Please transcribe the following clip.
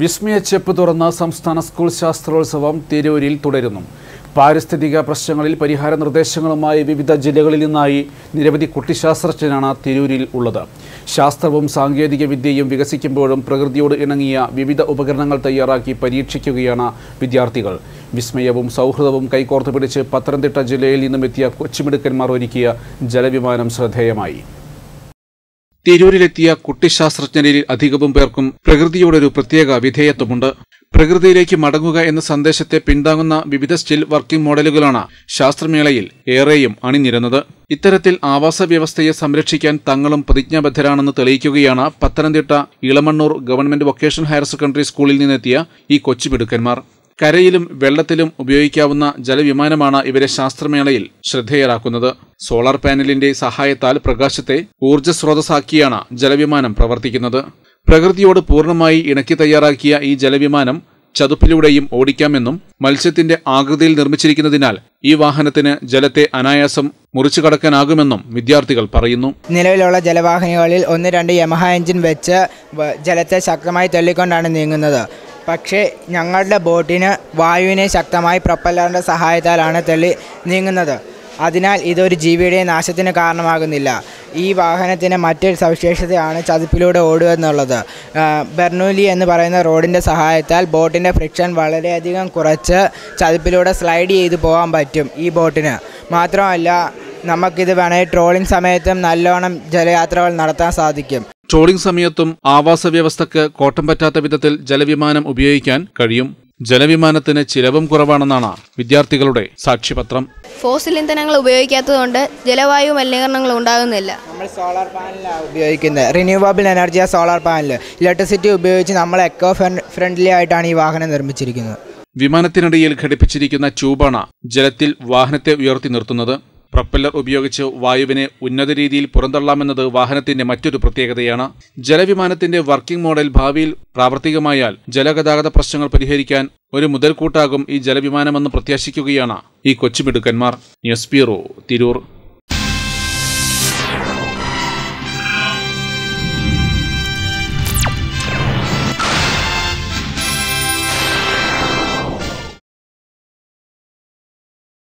വിസ്മയച്ചെപ്പ് തുറന്ന സംസ്ഥാന സ്കൂൾ ശാസ്ത്രോത്സവം തിരൂരിൽ തുടരുന്നു. പാരിസ്ഥിതിക പ്രശ്നങ്ങളിൽ പരിഹാര നിർദ്ദേശങ്ങളുമായി വിവിധ ജില്ലകളിൽ നിന്നായി നിരവധി കുട്ടിശാസ്ത്രജ്ഞനാണ് തിരൂരിൽ ഉള്ളത്. ശാസ്ത്രവും സാങ്കേതിക വിദ്യയും വികസിക്കുമ്പോഴും പ്രകൃതിയോട് ഇണങ്ങിയ വിവിധ ഉപകരണങ്ങൾ തയ്യാറാക്കി പരീക്ഷിക്കുകയാണ് വിദ്യാർത്ഥികൾ. വിസ്മയവും സൗഹൃദവും കൈകോർത്ത് പിടിച്ച് പത്തനംതിട്ട ജില്ലയിൽ നിന്നും എത്തിയ കൊച്ചുമിടുക്കന്മാർ ഒരുക്കിയ ജലവിമാനം ശ്രദ്ധേയമായി. തിരൂരിലെത്തിയ കുട്ടിശാസ്ത്രജ്ഞരിൽ അധികവും പേർക്കും പ്രകൃതിയോടൊരു പ്രത്യേക വിധേയത്വമുണ്ട്. പ്രകൃതിയിലേക്ക് മടങ്ങുക എന്ന സന്ദേശത്തെ പിന്താങ്ങുന്ന വിവിധ സ്റ്റിൽ വർക്കിംഗ് മോഡലുകളാണ് ശാസ്ത്രമേളയിൽ ഏറെയും അണിനിരുന്നത്. ഇത്തരത്തിൽ ആവാസ വ്യവസ്ഥയെ സംരക്ഷിക്കാൻ തങ്ങളും പ്രതിജ്ഞാബദ്ധരാണെന്ന് തെളിയിക്കുകയാണ് Pathanamthitta Elamannoor government vocational higher secondary സ്കൂളിൽ നിന്നെത്തിയ ഈ കൊച്ചുമിടുക്കന്മാർ കരയിലും വെള്ളത്തിലും ഉപയോഗിക്കാവുന്ന ജലവിമാനമാണ് ഇവരെ ശാസ്ത്രമേളയിൽ ശ്രദ്ധേയരാക്കുന്നത്. സോളാർ പാനലിന്റെ സഹായത്താൽ പ്രകാശത്തെ ഊർജസ്രോതസ്സാക്കിയാണ് ജലവിമാനം പ്രവർത്തിക്കുന്നത്. പ്രകൃതിയോട് പൂർണമായി ഇണക്കി തയ്യാറാക്കിയ ഈ ജലവിമാനം ചതുപ്പിലൂടെയും ഓടിക്കാമെന്നും മത്സ്യത്തിന്റെ ആകൃതിയിൽ നിർമ്മിച്ചിരിക്കുന്നതിനാൽ ഈ വാഹനത്തിന് ജലത്തെ അനായാസം മുറിച്ചു കടക്കാനാകുമെന്നും വിദ്യാർത്ഥികൾ പറയുന്നു. നിലവിലുള്ള ജലവാഹിനികളിൽ ഒന്ന് രണ്ട് യമഹ എഞ്ചിൻ വെച്ച് ജലത്തെ ശക്തമായി തള്ളിക്കൊണ്ടാണ് നീങ്ങുന്നത്. പക്ഷേ ഞങ്ങളുടെ ബോട്ടിന് വായുവിനെ ശക്തമായി പ്രൊപ്പല്ലറിന്റെ സഹായത്താലാണ് തള്ളി നീങ്ങുന്നത്. അതിനാൽ ഇതൊരു ജീവിയുടെ നാശത്തിന് കാരണമാകുന്നില്ല. ഈ വാഹനത്തിന് മറ്റൊരു സവിശേഷതയാണ് ചതുപ്പിലൂടെ ഓടുക എന്നുള്ളത്. ബെർണൂലി എന്ന് പറയുന്ന റോഡിന്റെ സഹായത്താൽ ബോട്ടിന്റെ ഫ്രിക്ഷൻ വളരെയധികം കുറച്ച് ചതുപ്പിലൂടെ സ്ലൈഡ് ചെയ്ത് പോകാൻ പറ്റും ഈ ബോട്ടിന്. മാത്രമല്ല നമുക്കിത് വേണമെങ്കിൽ ട്രോളിംഗ് സമയത്തും നല്ലോണം ജലയാത്രകൾ നടത്താൻ സാധിക്കും. ട്രോളിംഗ് സമയത്തും ആവാസ വ്യവസ്ഥക്ക് കോട്ടം പറ്റാത്ത വിധത്തിൽ ജലവിമാനം ഉപയോഗിക്കാൻ കഴിയും. ജലവിമാനത്തിന് ചിലവും കുറവാണെന്നാണ് വിദ്യാർത്ഥികളുടെ സാക്ഷ്യപത്രം ഫോസിൽ ഇന്ധനങ്ങൾ ഉപയോഗിക്കാത്തതുകൊണ്ട് ജലവായു മലിനീകരണങ്ങൾ ഉണ്ടാകുന്നില്ല. നമ്മൾ സോളാർ പാനലാണ് ഉപയോഗിക്കുന്നത് റിന്യൂവബിൾ എനർജിയ സോളാർ പാനൽ ഇലക്ട്രിസിറ്റി ഉപയോഗിച്ച് നമ്മൾ എക്കോ ഫ്രണ്ട്ലി ആയിട്ടാണ് ഈ വാഹനം നിർമ്മിച്ചിരിക്കുന്നത്. വിമാനത്തിനിടയിൽ ഘടിപ്പിച്ചിരിക്കുന്ന ട്യൂബാണ് ജലത്തിൽ വാഹനത്തെ ഉയർത്തി നിർത്തുന്നത്. പ്രൊപ്പല്ലർ ഉപയോഗിച്ച് വായുവിനെ ഉന്നത രീതിയിൽ പുറന്തള്ളാമെന്നത് വാഹനത്തിന്റെ മറ്റൊരു പ്രത്യേകതയാണ്. ജലവിമാനത്തിന്റെ വർക്കിംഗ് മോഡൽ ഭാവിയിൽ പ്രാവർത്തികമായാൽ ജലഗതാഗത പ്രശ്നങ്ങൾ പരിഹരിക്കാൻ ഒരു മുതൽക്കൂട്ടാകും ഈ ജലവിമാനമെന്ന് പ്രത്യാശിക്കുകയാണ് ഈ കൊച്ചുമിടുക്കന്മാർ. News bureau Tirur.